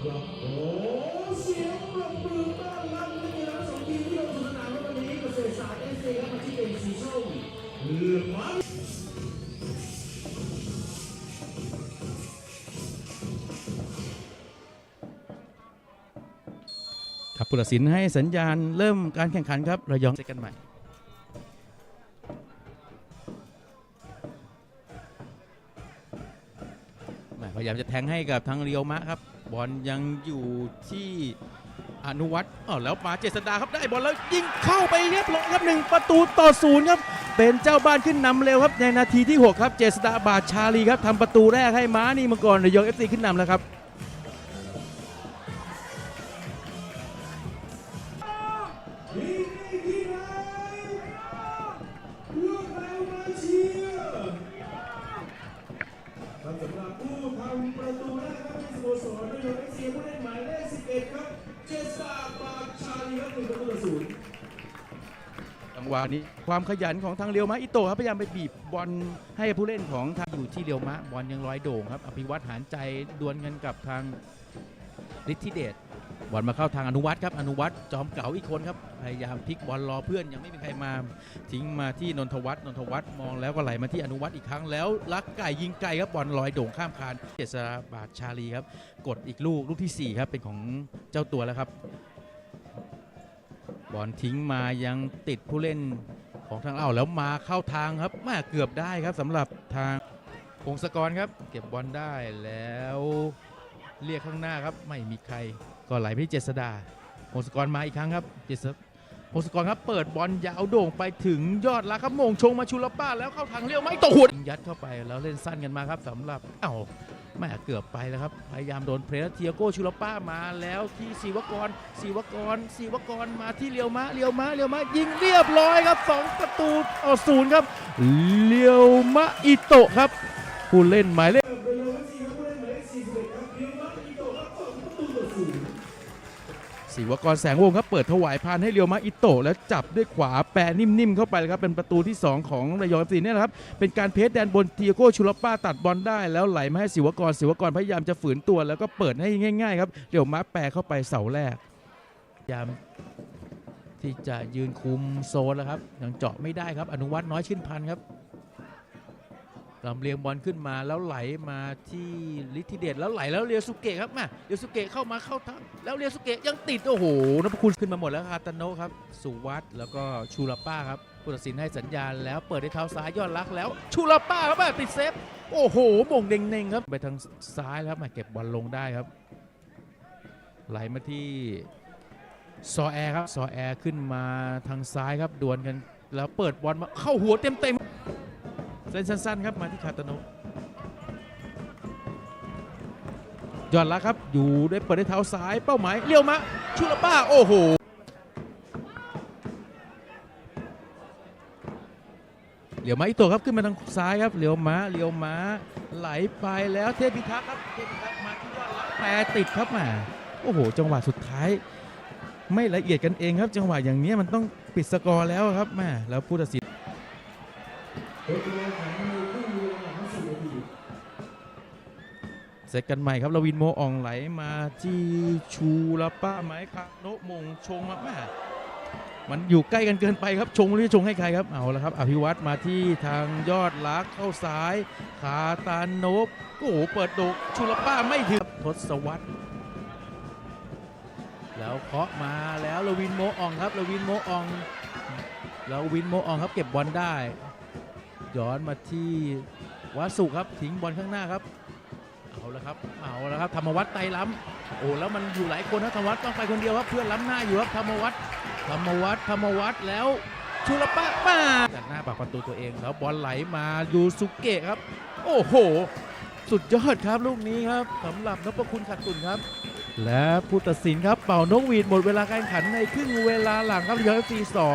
โอ้เสียงปรบมือต้อนรับนักกีฬาสองทีมที่ลงสนามวันนี้เกษตรศาสตร์เอฟซีและมาที่เป็นสีส้มเลืองมัครับผู้ตัดสินให้สัญญาณเริ่มการแข่งขันครับระยองเจอกันใหม่พยายามจะแทงให้กับทางเรียวมะครับ บอลยังอยู่ที่อนุวัตรอ๋อแล้วมาเจษดาครับได้บอลแล้วยิงเข้าไปเรียบร้อยครับหนึ่งประตูต่อศูนย์ครับเป็นเจ้าบ้านขึ้นนำเร็วครับในนาทีที่ 6 ครับ เจษดาบาดชาลีครับทำประตูแรกให้ม้านี่มาก่อนระยองเอฟซีขึ้นนำแล้วครับ หวะนี้ความขยันของทางเรียวมะอิโตะครับพยายามไปบีบบอลให้ผู้เล่นของทางอยู่ที่เรียวมะบอลยังลอยโด่งครับอภิวัตหารใจดวลกันกับทางฤทธิเดชบอลมาเข้าทางอนุวัตรครับอนุวัตรจอมเก๋าอีกคนครับพยายามพลิกบอลรอเพื่อนยังไม่มีใครมาทิ้งมาที่นนทวัฒน์นนทวัฒน์มองแล้วก็ไหลมาที่อนุวัตรอีกครั้งแล้วลักไก่ยิงไกลครับบอลลอยโด่งข้ามคานเจษราบาทชาลีครับกดอีกลูกลูกทีสี่4ครับเป็นของเจ้าตัวแล้วครับ บอลทิ้งมายังติดผู้เล่นของทางเราแล้วมาเข้าทางครับมาเกือบได้ครับสำหรับทางพงศกรครับ เก็บบอลได้แล้วเรียกข้างหน้าครับไม่มีใครก็ไหลไปที่เจษดาพงศกรมาอีกครั้งครับเจษพงศกรครับเปิดบอลยาวโด่งไปถึงยอดล้วครับโมงชงมาชุลป้าแล้วเข้าทางเลี้ยวไม่ตกหัวยัดเข้าไปแล้วเล่นสั้นกันมาครับสำหรับเอ้า แม่เกือบไปแล้วครับ พยายามโดนเพรสเทียโก้ชูลป้ามาแล้วที่ศิวกรศิวกรศิวกรมาที่เลียวมะเลียวมะเลียวมะยิงเรียบร้อยครับสองประตูต่อศูนย์ครับเลียวมะอิโตะครับผู้เล่นหมายเลข ศิวกรแสงวงครับเปิดถวายพานให้เรียวมะอิโตะแล้วจับด้วยขวาแปรนิ่มๆเข้าไปเลยครับเป็นประตูที่ 2 ของระยองซีเนี่ยนะครับเป็นการเพจแดนบนเทียโก้ชุลป้าตัดบอลได้แล้วไหลมาให้ศิวกรศิวกรพยายามจะฝืนตัว แล้วก็เปิดให้ง่ายๆครับเรียวมะแปรเข้าไปเสาแรกพยายามที่จะยืนคุมโซนแล้วครับยังเจาะไม่ได้ครับอนุวัฒน์น้อยชื่นพันธ์ครับ ลำเลียงบอลขึ้นมาแล้วไหลมาที่ลิทิเดชแล้วไหลแล้วเรียวสุเกะครับมาเรียวสุเกะเข้ามาเข้าทางแล้วเรียวสุเกะยังติดโอ้โหนพคุณขึ้นมาหมดแล้วคาตาโนะครับสุวัตแล้วก็ชูราป้าครับผู้ตัดสินให้สัญญาณแล้วเปิดด้วยเท้าซ้ายยอดรักแล้วชูราป้าครับมาติดเซฟโอ้โหมงเด้งๆครับไปทางซ้ายแล้วครับมาเก็บบอลลงได้ครับ ไหลมาที่ซอแอร์ครับซอแอร์ขึ้นมาทางซ้ายครับดวลกันแล้วเปิดบอลมาเข้าหัวเต็มๆ เส้นสั้นๆครับมาที่คาตาโนะยอดละครับอยู่ได้เปิดด้วยเท้าซ้ายเป้าหมายเลี้ยวมาชูลป้าโอ้โหเหลียวมาอีกตัวครับขึ้นมาทางซ้ายครับเหลียวม้าเหลียวม้าไหลไปแล้วเทพิทักษ์ครับเทพิทักษ์มาที่ยอดละแปรติดครับมาโอ้โห จังหวะสุดท้าย ไม่ละเอียดกันเองครับ จังหวะอย่างนี้มันต้องปิดสกอร์แล้วครับแม่แล้วผู้ตัดสิน เสร็จกันใหม่ครับลวินโมอองไหลมาที่ชูละป้าไม้คาโนมงชงมาแม่มันอยู่ใกล้กันเกินไปครับชงหรือชงให้ใครครับเอาละครับ อภิวัตรมาที่ทางยอดลักเข้าซ้ายคาตานโนบโอ้โหเปิดโดกชูละป้าไม่ถึงทศวรรษแล้วเคาะมาแล้วลวินโมอองครับลวินโมอองล้ววินโมอองครับเก็บบอลได้ ย้อนมาที่วาสุครับทิ้งบอลข้างหน้าครับ เอาละครับเอาละครับธรรมวัฒน์ไตรล้ำโอ้แล้วมันอยู่หลายคนนะธรรมวัฒน์ต้องไปคนเดียวครับเพื่อนล้ำหน้าอยู่ครับธรรมวัฒน์ธรรมวัฒน์ธรรมวัฒน์แล้วชุลปะมาตัดหน้าปากประตูตัวเองแล้วบอลไหลมายูสุเกะครับ โอ้โห สุดยอดครับลูกนี้ครับสำหรับนพคุณขัดตุนครับ และผู้ตัดสินครับเป่านกหวีดหมดเวลาการแข่งขันในครึ่งเวลาหลังครับยอดซีสอง